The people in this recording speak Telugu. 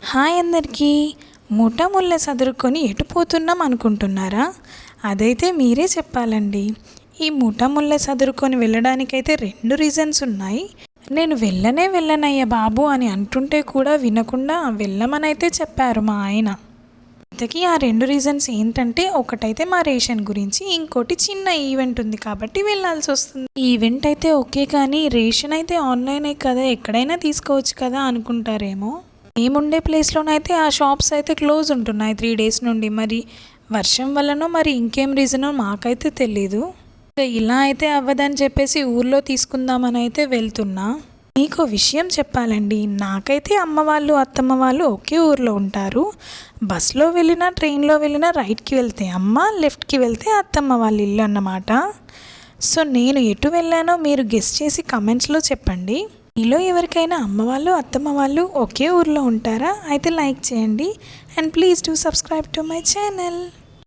హాయ్ అందరికీ. ముఠా ముళ్ళ సదురుకొని ఎటు పోతున్నాం అనుకుంటున్నారా? అదైతే మీరే చెప్పాలండి. ఈ ముఠా ముళ్ళ సదురుకొని వెళ్ళడానికైతే రెండు రీజన్స్ ఉన్నాయి. నేను వెళ్ళనే వెళ్ళనయ్యా బాబు అని అంటుంటే కూడా వినకుండా వెళ్ళమనైతే చెప్పారు మా ఆయన. ఇంతకీ ఆ రెండు రీజన్స్ ఏంటంటే ఒకటైతే మా రేషన్ గురించి ఇంకోటి చిన్న ఈవెంట్ ఉంది కాబట్టి వెళ్ళాల్సి వస్తుంది. ఈవెంట్ అయితే ఓకే కానీ రేషన్ అయితే ఆన్లైనే కదా ఎక్కడైనా తీసుకోవచ్చు కదా అనుకుంటారేమో? మేముండే ప్లేస్లోనైతే ఆ షాప్స్ అయితే క్లోజ్ ఉంటున్నాయి త్రీ డేస్ నుండి. మరి వర్షం వల్లనో మరి ఇంకేం రీజనో మాకైతే తెలీదు. ఇలా అయితే అవ్వదని చెప్పేసి ఊర్లో తీసుకుందామని అయితే వెళ్తున్నా. మీకు విషయం చెప్పాలండి నాకైతే అమ్మ వాళ్ళు అత్తమ్మ వాళ్ళు ఒకే ఊర్లో ఉంటారు. బస్లో వెళ్ళినా ట్రైన్లో వెళ్ళినా రైట్కి వెళ్తే అమ్మ లెఫ్ట్కి వెళ్తే అత్తమ్మ వాళ్ళ ఇల్లు అన్నమాట. సో నేను ఎటు వెళ్ళానో మీరు గెస్ట్ చేసి కమెంట్స్లో చెప్పండి. మీలో ఎవరికైనా అమ్మ వాళ్ళు అత్తమ్మ వాళ్ళు ఒకే ఊర్లో ఉంటారా? అయితే లైక్ చేయండి. And please do subscribe to my channel.